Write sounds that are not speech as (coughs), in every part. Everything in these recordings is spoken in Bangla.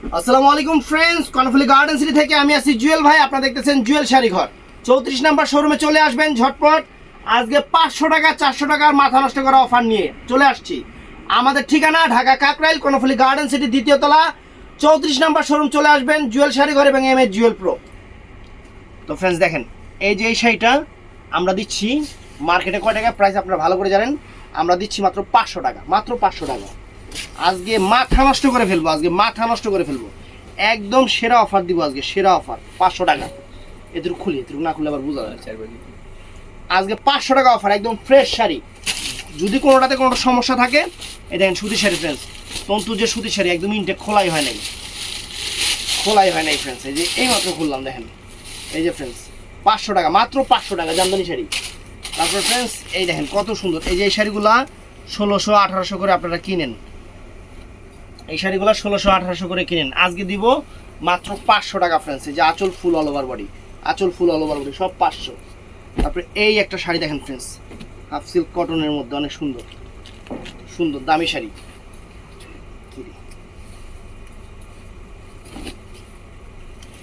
আসসালামু আলাইকুম ফ্রেন্ডস কর্ণফুলি গার্ডেন সিটি থেকে আমি আছি জুয়েল ভাই, আপনারা দেখতেছেন জুয়েল শাড়ি ঘর। চৌত্রিশ নাম্বার শোরুমে চলে আসবেন ঝটপট। আজকে পাঁচশো টাকা, চারশো টাকার মাথা নষ্ট করা অফার নিয়ে চলে আসছি। আমাদের ঠিকানা ঢাকা কাকরাইল, কর্ণফুলি গার্ডেন সিটি দ্বিতীয় তলা। চৌত্রিশ নাম্বার শোরুম চলে আসবেন জুয়েল শাড়ি ঘর এবং এম এ জুয়েল প্রো তো ফ্রেন্ডস দেখেন, এই যে এই শাড়িটা আমরা দিচ্ছি মার্কেটে কয় টাকা? প্রাইস আপনারা ভালো করে জানেন, আমরা দিচ্ছি মাত্র পাঁচশো টাকা, মাত্র পাঁচশো টাকা। আজকে মাথা নষ্ট করে ফেলব, আজকে মাথা নষ্ট করে ফেলব। একদম সেরা অফার দিব আজকে, সেরা অফার পাঁচশো টাকা। এদের খুলি, এদের না খুলে আবার বোঝা আজকে পাঁচশো টাকা অফার একদম ফ্রেশ শাড়ি। যদি কোনোটাতে কোনো সমস্যা থাকে, এই দেখেন সুতি শাড়ি ফ্রেন্ডস তন্তু যে সুতি শাড়ি, একদম ইনটেক খোলাই হয় নাই। খোলাই হয় নাই ফ্রেন্ডস এই যে এই মাত্র খুললাম, দেখেন। এই যে ফ্রেন্ডস পাঁচশো টাকা, মাত্র পাঁচশো টাকা জামদানি শাড়ি। তারপর ফ্রেন্ডস এই দেখেন কত সুন্দর। এই যে এই শাড়িগুলা ষোলোশো আঠারোশো করে আপনারা কিনেন। এই শাড়িগুলো ষোলোশো, আঠারোশো করে কিনেন। আজকে দিব মাত্র পাঁচশো টাকা ফ্রেন্ডস এই যে আঁচল ফুল অল ওভার বডি আঁচল ফুল অল ওভার বডি সব পাঁচশো। তারপরে এই একটা শাড়ি দেখেন ফ্রেন্ডস হাফ সিল্ক কটনের মধ্যে, অনেক সুন্দর। সুন্দর, দামি শাড়ি।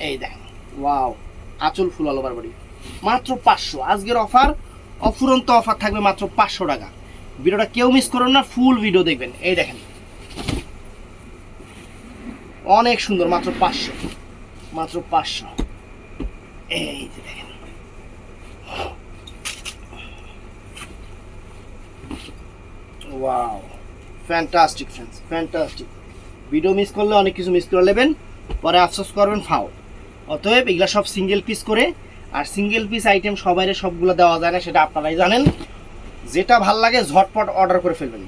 এই দেখেন ওয়াও আঁচল ফুল অল ওভার বডি মাত্র পাঁচশো। আজকের অফার অফুরন্ত অফার থাকবে মাত্র পাঁচশো টাকা। ভিডিওটা কেউ মিস করুন না ফুল ভিডিও দেখবেন। এই দেখেন অনেক সুন্দর, মাত্র পাঁচশো। মাত্র পাঁচশো। এই যে দেখেন। Wow, fantastic friends fantastic. Video miss করলে অনেক কিছু মিস করে নেবেন, পরে আফসোস করবেন, ফাও। অতএব এগুলা সব সিঙ্গেল পিস করে, আর সিঙ্গেল পিস আইটেম সবাইরে সবগুলো দেওয়া যায় না, সেটা আপনারাই জানেন। যেটা ভালো লাগে ঝটপট অর্ডার করে ফেলবেন।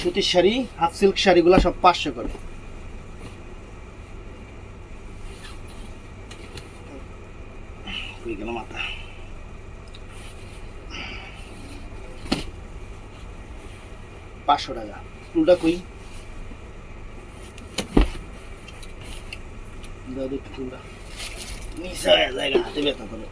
সুতির শাড়ি হাফ সিল্ক শাড়িগুলো সব পাঁচশো করে। মাথা। পাঁচশো টাকা। ফুলটা কই? মিশা জায়গা হাতে করে।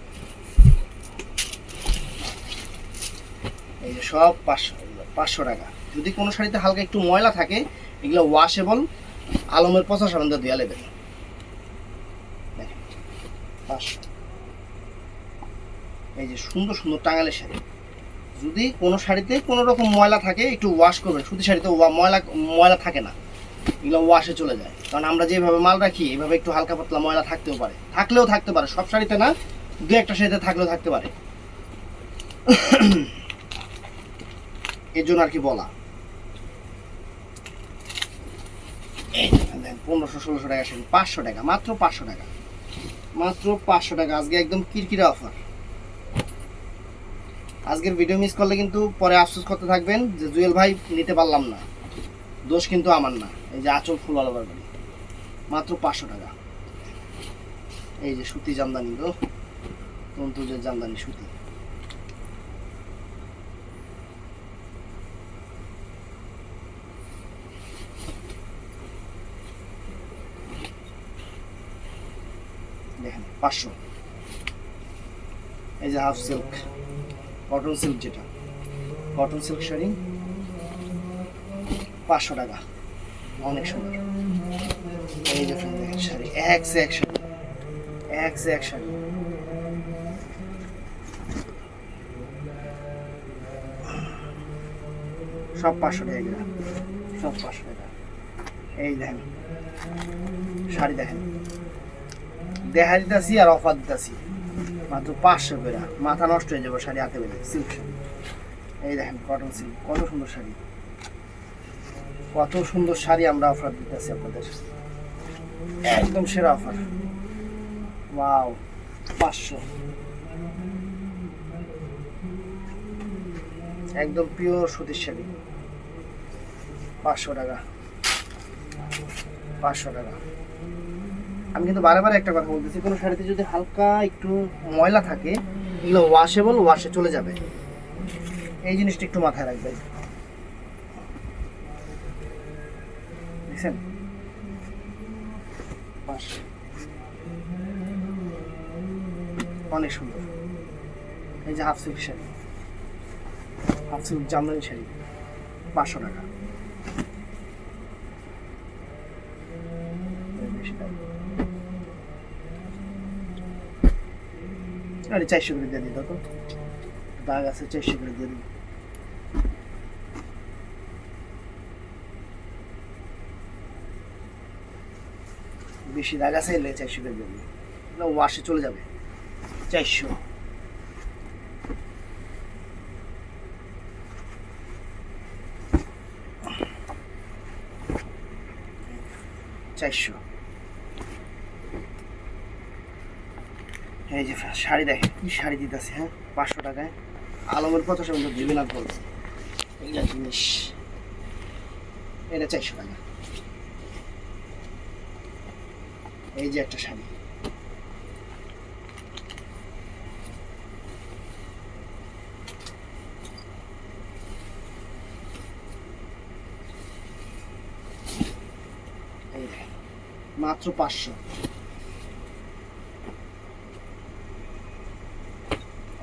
সব পাঁচশো পাঁচশো টাকা। যদি কোনো শাড়িতে হালকা একটু ময়লা থাকে, এগুলো ওয়াশেবল আলমের পচা সাবান দিয়ে দেওয়া লেবেন এই যে সুন্দর সুন্দর টাঙালের শাড়ি। যদি কোনো শাড়িতে কোনো রকম ময়লা থাকে, একটু ওয়াশ করবেন। সুতি শাড়িতে ময়লা ময়লা থাকে না। এগুলো ওয়াশে চলে যায়। কারণ আমরা যেভাবে মাল রাখি এইভাবে একটু হালকা পাতলা ময়লা থাকতেও পারে। থাকলেও থাকতে পারে। সব শাড়িতে না, দু একটা শাড়িতে থাকলেও থাকতে পারে। (coughs) এর জন্য আর কি বলা এই দেখেন, দেখেন, পনেরোশো, ষোলোশো টাকা শাড়ি পাঁচশো টাকা, মাত্র পাঁচশো টাকা। মাত্র পাঁচশো টাকা, আজকে একদম কিরকিরা অফার আজকের ভিডিও মিস করলে কিন্তু পরে আফসোস করতে থাকবেন যে জুয়েল ভাই নিতে পারলাম না। দোষ কিন্তু আমার না, এই যে আচল ফুল আলাবার বাড়ি মাত্র পাঁচশো টাকা। এই যে সুতি জামদানি তো তন্তু যে জামদানি সুতি দেখেন পাঁচশো। এই যে হাফ সিল্ক কটন সিল্ক যেটা। কটন সিল্ক শাড়ি পাঁচশো টাকা। অনেক সুন্দর। এই যে দেখেন শাড়ি, এক সে এক শাড়ি, এক সে এক শাড়ি। সব পাঁচশো টাকা। সব পাঁচশো টাকা। এই দেখেন, শাড়ি দেখেন। দেখা দিতেছি আর অফার দিতেছি। মাত্র পাঁচশো করে। মাথা নষ্ট হয়ে যাবে শাড়ি হাতে পেলে। সিল্ক। এই দেখেন কটন সিল্ক কত সুন্দর শাড়ি। কত সুন্দর শাড়ি আমরা অফার দিতেছি আপনাদের। একদম সেরা অফার। ওয়াও, পাঁচশো। একদম পিওর সুতির শাড়ি। পাঁচশো টাকা। পাঁচশো টাকা। আমি কিন্তু বারে বারে একটা কথা বলতেছি, কোনো শাড়িতে যদি হালকা একটু ময়লা থাকে, এগুলো ওয়াশেবল ওয়াশে চলে যাবে। এই জিনিসটা একটু মাথায় রাখবে। দেখছেন। অনেক সুন্দর। এই যে half silk sari, half silk jamdani sari, পাঁচশো টাকা। আরে চারশো করে দিয়ে দিই তো দাগ আছে, চারশো করে দিয়ে দিই। বেশি দাগ আছে, এলে চারশো করে দিয়ে দিই। ওয়াশে চলে যাবে। চারশো। চারশো। এই যে শাড়ি দেখেন, কি শাড়ি দিতেছে হ্যাঁ? পাঁচশো টাকায়। আলমের কত সুন্দর না বলব এগুলা জিনিস। এটা চারশো টাকা। এই যে একটা শাড়ি। মাত্র পাঁচশো।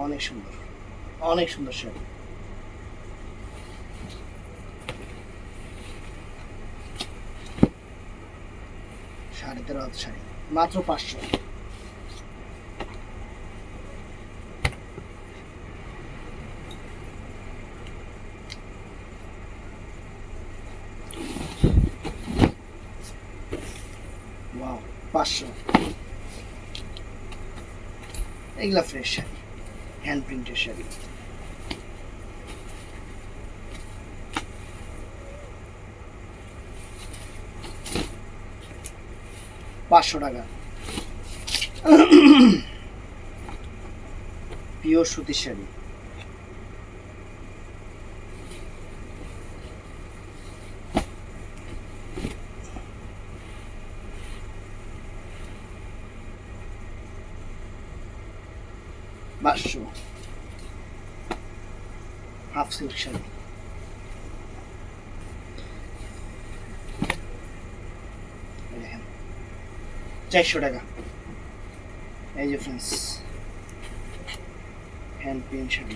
অনেক সুন্দর। অনেক সুন্দর শাড়ি সাড়ে তেরো হাজার শাড়ি। মাত্র পাঁচশো ওয়াও পাঁচশো এগুলা ফ্রেশ শাড়ি হ্যান্ড প্রিন্টের শাড়ি পাঁচশো টাকা। পিওর সুতির শাড়ি। পাঁচশো। হাফ দেখেন, চারশো টাকা। এই যে ফ্রেন্ডস হ্যান্ড প্রিন্ট শাড়ি।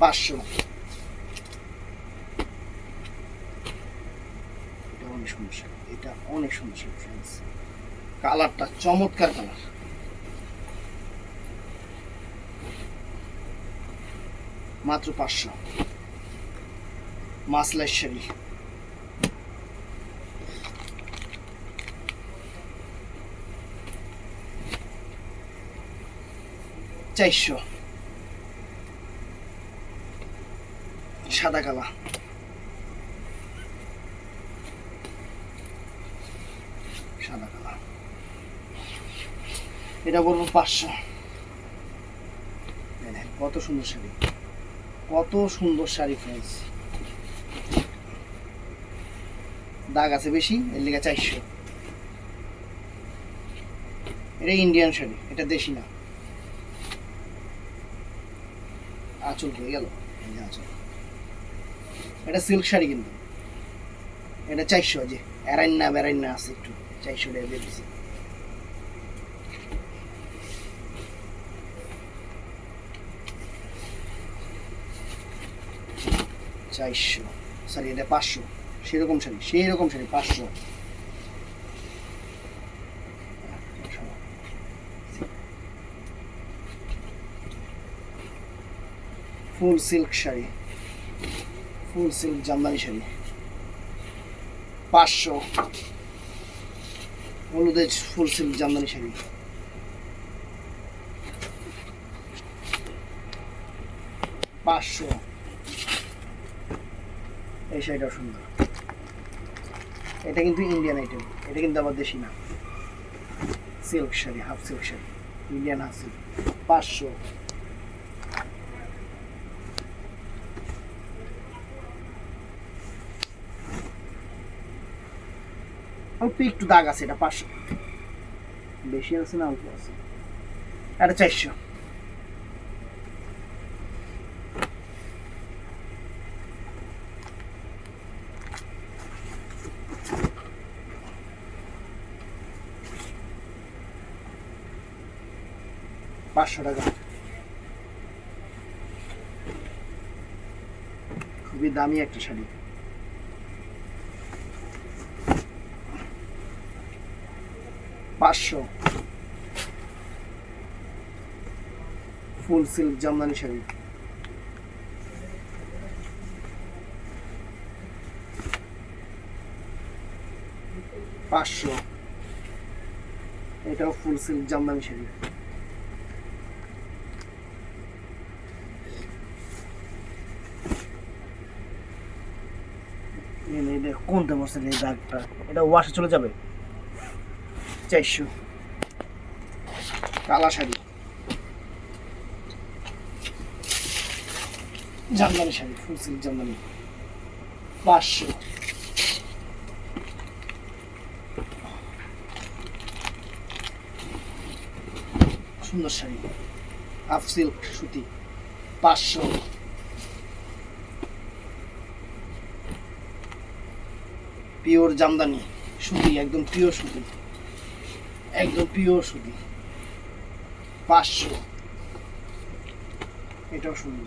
পাঁচশো। এটা অনেক শাড়ি, এটা অনেক শাড়ি ফ্রেন্ডস কালারটা চমৎকার কালার। মাত্র পাঁচশো। মাসলার শাড়ি। চারশো। সাদা কালা সাদা কালা এটা বলব পাঁচশো। কত সুন্দর শাড়ি। কত সুন্দর শাড়ি ফ্রেন্ডস দাগ আছে বেশি, এর লেগে চারশো। এটা ইন্ডিয়ান শাড়ি, এটা দেশি না। আঁচল হয়ে গেল আঁচল। এটা সিল্ক শাড়ি কিন্তু। এটা চারশো যে এরাইন্না বেরাইন্না আছে একটু, চারশো টাকা চারশো সরি এটা পাঁচশো, সেরকম শাড়ি সেই রকম শাড়ি, পাঁচশো। Full silk sari, full silk jamdani sari, পাঁচশো। হলুদের ফুল সিল্ক জামদানি শাড়ি। পাঁচশো। এই শাড়িটাও সুন্দর। এটা কিন্তু ইন্ডিয়ান আইটেম এটা কিন্তু আবার দেশি না। Silk sari half silk sari Indian half silk পাঁচশো। অল্প একটু দাগ আছে, এটা পাঁচশো। বেশি আছে না, অল্প আছে। এটা চারশো। পাঁচশো টাকা। খুবই দামি একটা শাড়ি। পাঁচশো। Full silk jamdani sari. পাঁচশো। এটাও ফুল সিল্ক জামদানি শাড়ি। এই নে, এটা কোনটা বসে এই দাগটা এটা ওয়াশে চলে যাবে? চারশো। কালা শাড়ি জামদানি শাড়ি ফুল সিল্ক জামদানি। পাঁচশো। সুন্দর শাড়ি। হাফ সিল্ক সুতি। পাঁচশো। পিওর জামদানি সুতি, একদম পিওর সুতি। একদম পিওর সুতি। পাঁচশো। এটাও সুন্দর।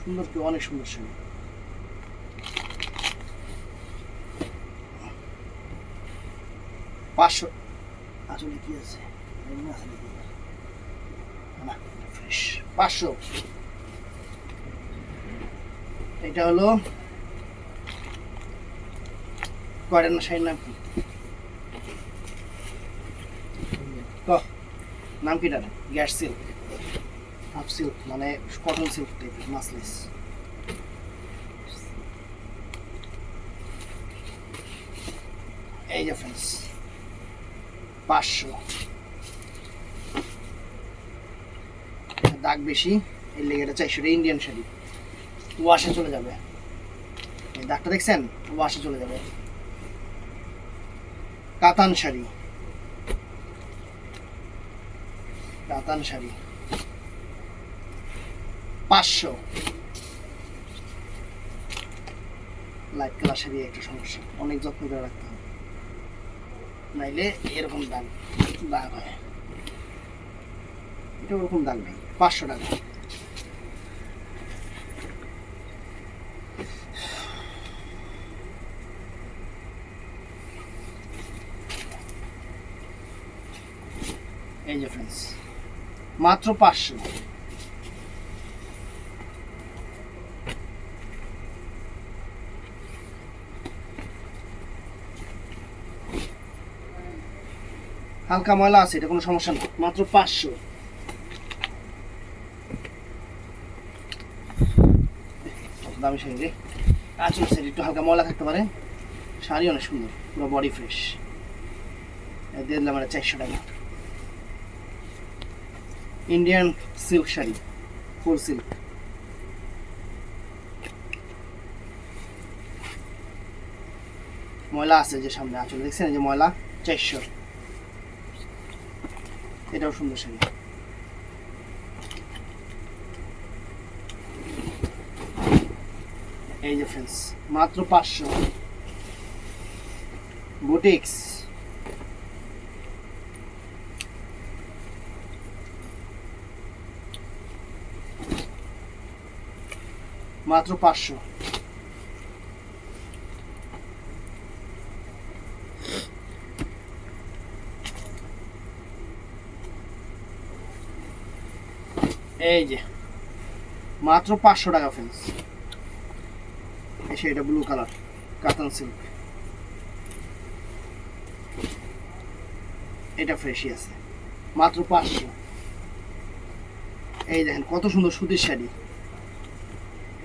সুন্দর কি? অনেক সুন্দর শাড়ি। পাঁচশো। আসলে কি আছে? পাঁচশো। এটা হলো না নাম কি? নাম কি তার গ্যাস সিল্ক। হাফ সিল্ক মানে কটন সিল্ক টাইপের মাসলেস এই যে ফ্রেন্ডস পাঁচশো। দাগ বেশি, এর লেগে এটা চারশো ইন্ডিয়ান শাড়ি। ওয়াশে চলে যাবে। দাগটা দেখছেন? ওয়াশে চলে যাবে। কাতান শাড়ি। কাতান শাড়ি। পাঁচশো। লাইট কালার শাড়ি একটা সমস্যা। অনেক যত্ন করে রাখতে হবে। নাইলে এরকম দাগ দাগ হয়। এটা ওরকম দাগ নেই। পাঁচশো টাকা এই যে ফ্রেন্ডস মাত্র পাঁচশো। হালকা ময়লা আছে, এটা কোনো সমস্যা না, মাত্র পাঁচশো। দামি শাড়ি রে? আচল শাড়ি, একটু হালকা ময়লা থাকতে পারে। শাড়ি অনেক সুন্দর, পুরো বডি ফ্রেশ দিয়ে দিলাম এটা চারশো টাকা। Indian silk sari full silk ময়লা আছে যে সামনে, আচল দেখছেন? যে ময়লা, চারশো। এটাও সুন্দর শাড়ি। এই যে ফ্রেন্ডস মাত্র পাঁচশো। বুটিক্স মাত্র পাঁচশো। এই যে, মাত্র পাঁচশো টাকা ফ্রেন্ডস এসে এটা ব্লু কালার কাতান সিল্ক এটা ফ্রেশই আছে। মাত্র পাঁচশো। এই দেখেন, কত সুন্দর সুতির শাড়ি।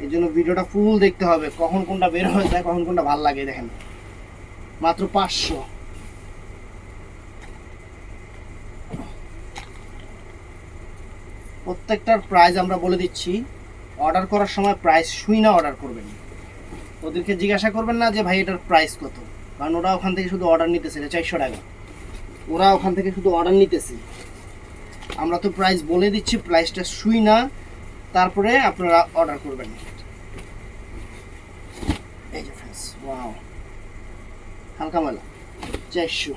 এই জন্য ভিডিওটা ফুল দেখতে হবে। কখন কোনটা বের হয়ে যায়, কখন কোনটা ভালো লাগে, দেখেন। মাত্র পাঁচশো। প্রত্যেকটার প্রাইস আমরা বলে দিচ্ছি অর্ডার করার সময় প্রাইস শুই না অর্ডার করবেন। ওদেরকে জিজ্ঞাসা করবেন না যে, ভাই, এটার প্রাইস কত? কারণ ওরা ওখান থেকে শুধু অর্ডার নিতেছে, এটা চারশো টাকা। ওরা ওখান থেকে শুধু অর্ডার নিতেছে। আমরা তো প্রাইস বলে দিচ্ছি প্রাইসটা শুই না। তারপরে আপনারা অর্ডার করবেন। এই যে ফ্রেন্ডস ওয়াও হালকা মেলা। চারশো।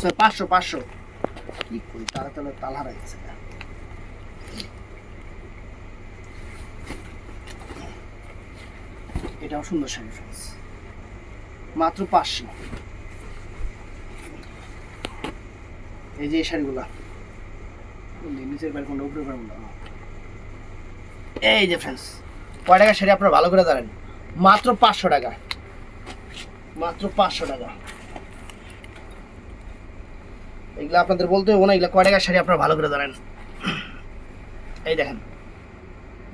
স্যার পাঁচশো পাঁচশো। কি করি তারা তাহলে তাল গেছে এটাও সুন্দর শাড়ি ফ্রেন্ডস মাত্র পাঁচশো। এই যে এই শাড়িগুলা। নিচের পায়ের কোনটা পায়ের কোনটা? এই যে ফ্রেন্ডস কয় টাকা শাড়ি আপনারা ভালো করে জানেন? মাত্র পাঁচশো টাকা। মাত্র পাঁচশো টাকা। এগুলো আপনাদের বলতে হবে না, এগুলো কয় টাকার শাড়ি আপনারা ভালো করে জানেন? এই দেখেন,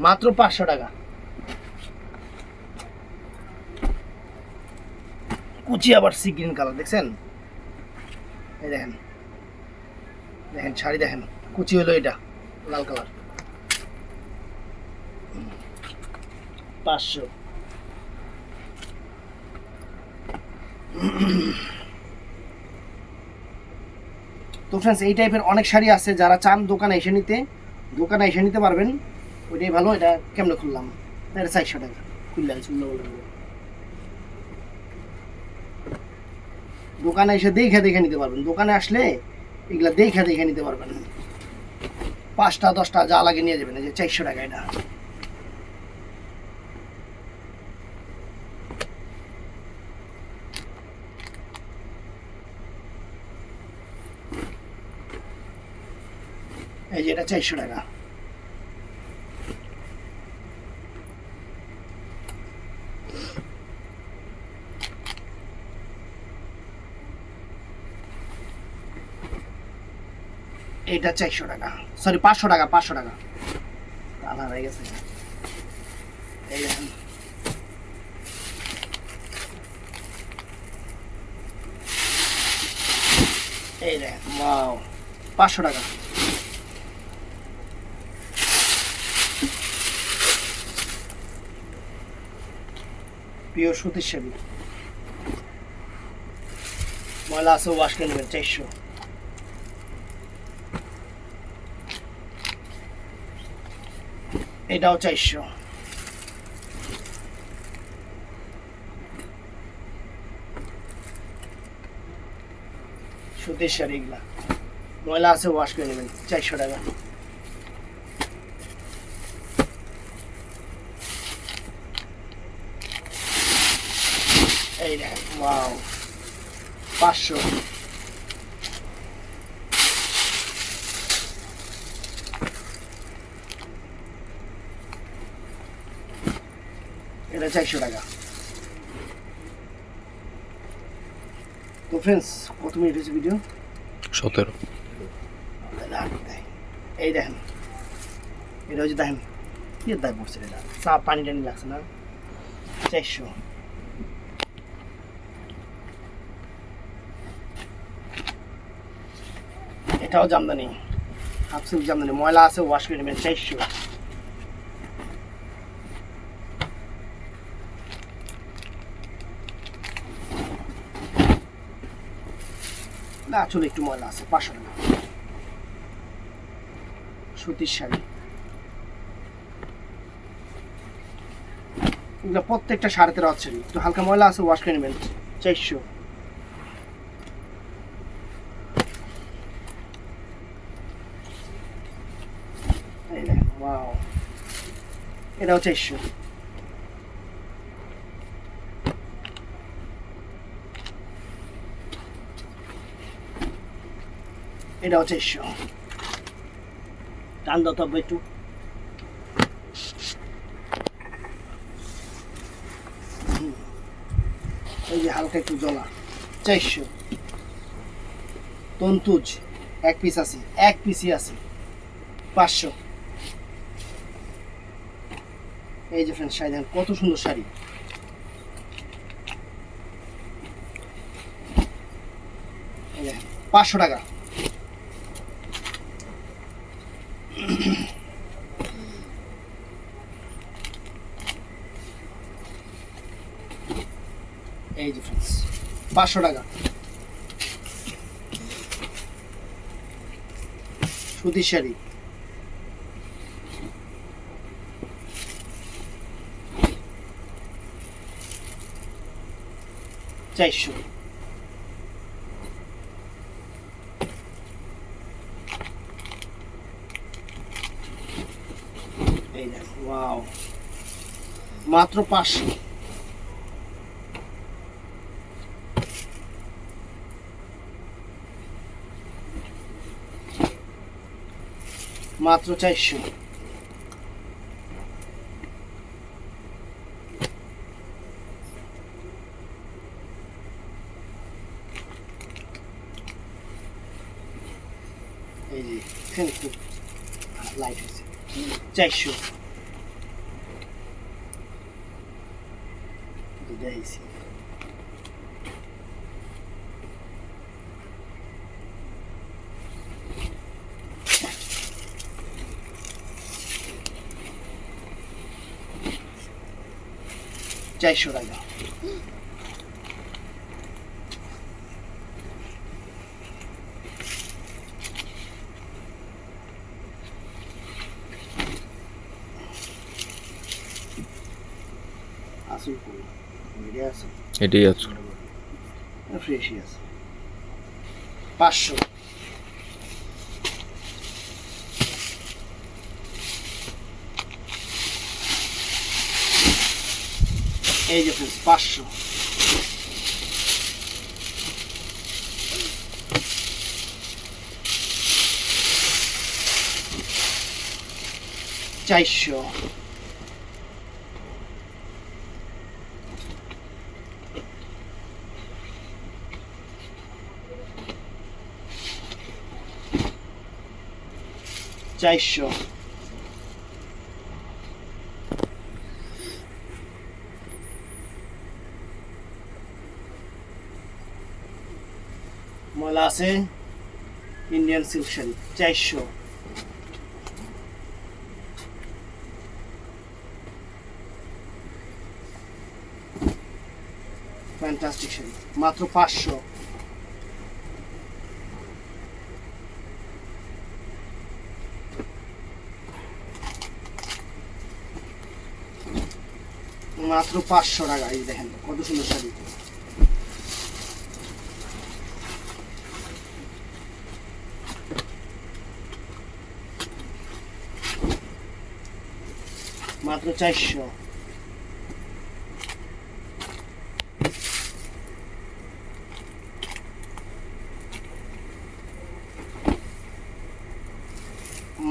মাত্র পাঁচশো টাকা। কুচি আবার সি গ্রিন কালার দেখছেন? এই দেখেন দেখেন শাড়ি দেখেন, কুচি হলো এটা, লাল কালার পাঁচশো। তো ফ্রেন্ডস এই টাইপের অনেক শাড়ি আছে, যারা চান দোকানে এসে নিতে, দোকানে এসে নিতে পারবেন। ওইটাই ভালো, এটা কেমনে খুললাম? এটা চারশো টাকা খুললে সুন্দর বলে দোকানে এসে দেখে দেখে নিতে পারবেন। দোকানে আসলে এগুলা দেখে দেখে নিতে পারবেন। পাঁচটা, দশটা যা লাগে নিয়ে যাবেন। এই যে চারশো টাকা এটা। এই যে এটা চারশো টাকা। এটা চারশো টাকা। সরি পাঁচশো টাকা পাঁচশো টাকা। আধা হয়ে গেছে। এই এই দেখেন পাঁচশো টাকা। প্রিয় সুতির শাড়ি ময়লা আছে ওয়াশ করে নেবেন চারশো। এটাও চারশো। সুতির শাড়ি এগুলা। ময়লা আছে ওয়াশ করে নেবেন চারশো টাকা। এই দেখেন ওয়াও পাঁচশো। এটা চারশো টাকা। তো ফ্রেন্ডস কত মিনিট হয়েছে ভিডিও সতেরো। এই দেখেন এটা হচ্ছে দেখেন কি দায় পড়ছে এটা চা পানি টানি লাগছে না? চারশো। এটাও জামদানি। Half silk Jamdani. ময়লা আছে ওয়াশ করে নেবেন চারশো না আসলে একটু ময়লা আছে, পাঁচশো টাকা। সুতির শাড়ি। প্রত্যেকটা সাড়ে তেরো হচ্ছে একটু হালকা ময়লা আছে ওয়াশ করে নেবেন চারশো এই দেখেন, wow. এটাও চারশো এটাও চারশো টান দাও তবে একটু। এই যে হালকা একটু জলা চারশো তন্তুজ, এক পিস আছে, এক পিসই আছে। পাঁচশো। এই যে ফ্রেন্ড শাড়ি কত সুন্দর শাড়ি। পাঁচশো টাকা। এই যে ফ্রেন্ডস পাঁচশো টাকা। সুতির শাড়ি। চারশো এই দেখো ওয়াও মাত্র পাঁচশো। মাত্র চারশো। চারশো দেখাইছি চারশো টাকা এটাই আছে। পাঁচশো। এই যে পাঁচশো। চারশো। চারশো। ময়লা আছে ইন্ডিয়ান সিল্ক শাড়ি চারশো। ফ্যান্টাস্টিক মাত্র পাঁচশো। মাত্র পাঁচশো টাকা এই দেখেন কত সুন্দর শাড়ি। মাত্র চারশো।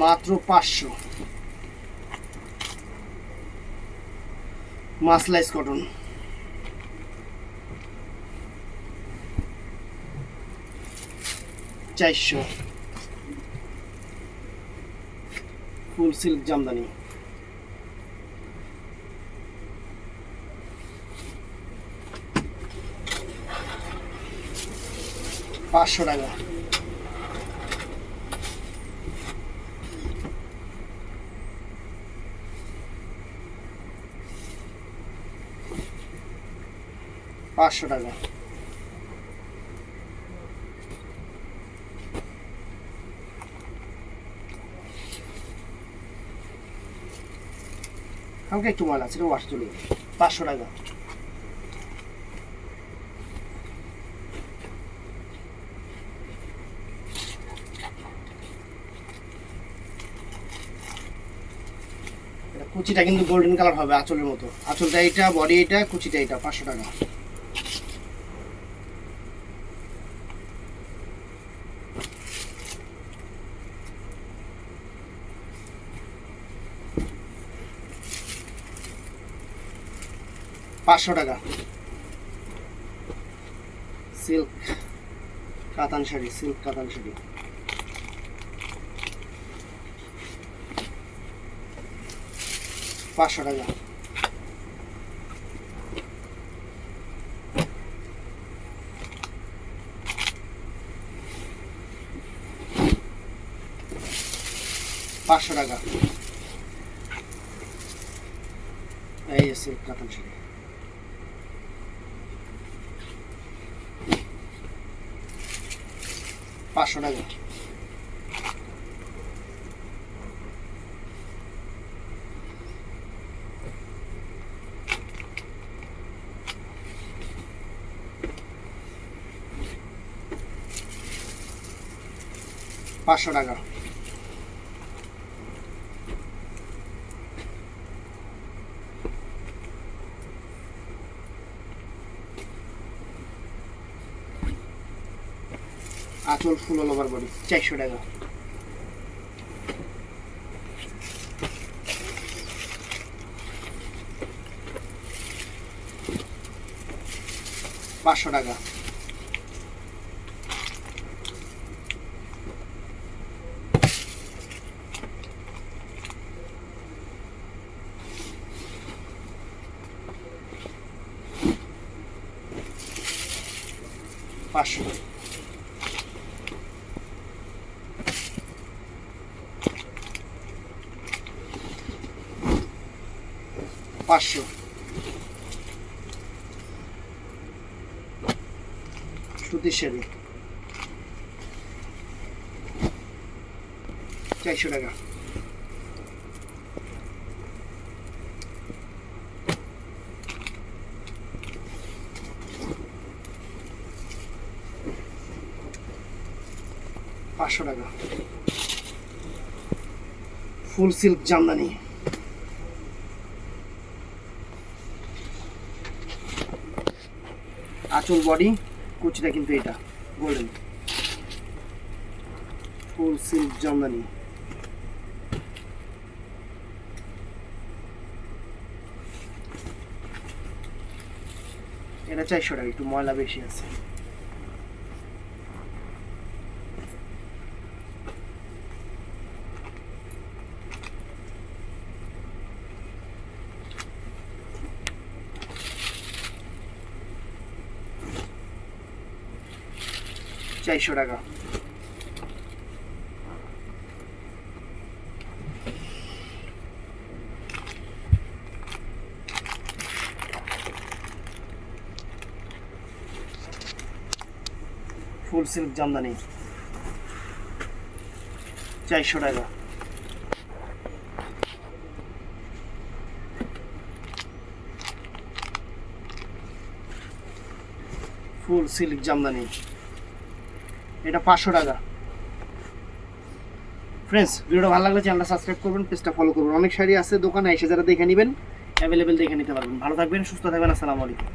মাত্র পাঁচশো। মাসলাইস কটন চারশো। Full silk jamdani. পাঁচশো টাকা। পাঁচশো টাকা। হালকা একটু ময়লা আছে ওয়াশ চলে পাঁচশো টাকা। কুচিটা কিন্তু গোল্ডেন কালার হবে, আঁচলের মতো। আঁচলটা এটা বডি এটা কুচিটা এটা পাঁচশো টাকা। পাঁচশো টাকা। সিল্ক, কাতান শাড়ি, সিল্ক, কাতান শাড়ি। পাঁচশো টাকা। পাঁচশো টাকা। এই সিল্ক, কাতান শাড়ি। পাঁচশো টাকা পাঁচশো টাকা আচল ফুল অল ওভার বডি চারশো টাকা। পাঁচশো টাকা। পাঁচশো পাঁচশো সুতির শাড়ি। চারশো টাকা। পাঁচশো টাকা। Full silk jamdani. আঁচল বডি কুচিটা কিন্তু এটা গোল্ডেন ফুল সিল্ক জামদানি। এটা চারশো টাকা, একটু ময়লা বেশি আছে। চারশো টাকা। Full silk jamdani. চারশো টাকা। Full silk jamdani. এটা পাঁচশো টাকা। ফ্রেন্ডস ভিডিওটা ভালো লাগলে চ্যানেলটা সাবস্ক্রাইব করবেন পেজটা ফলো করবেন। অনেক শাড়ি আছে দোকানে, এসে যারা দেখে নেবেন অ্যাভেলেবেল দেখে নিতে পারবেন। ভালো থাকবেন, সুস্থ থাকবেন, আসসালামু আলাইকুম।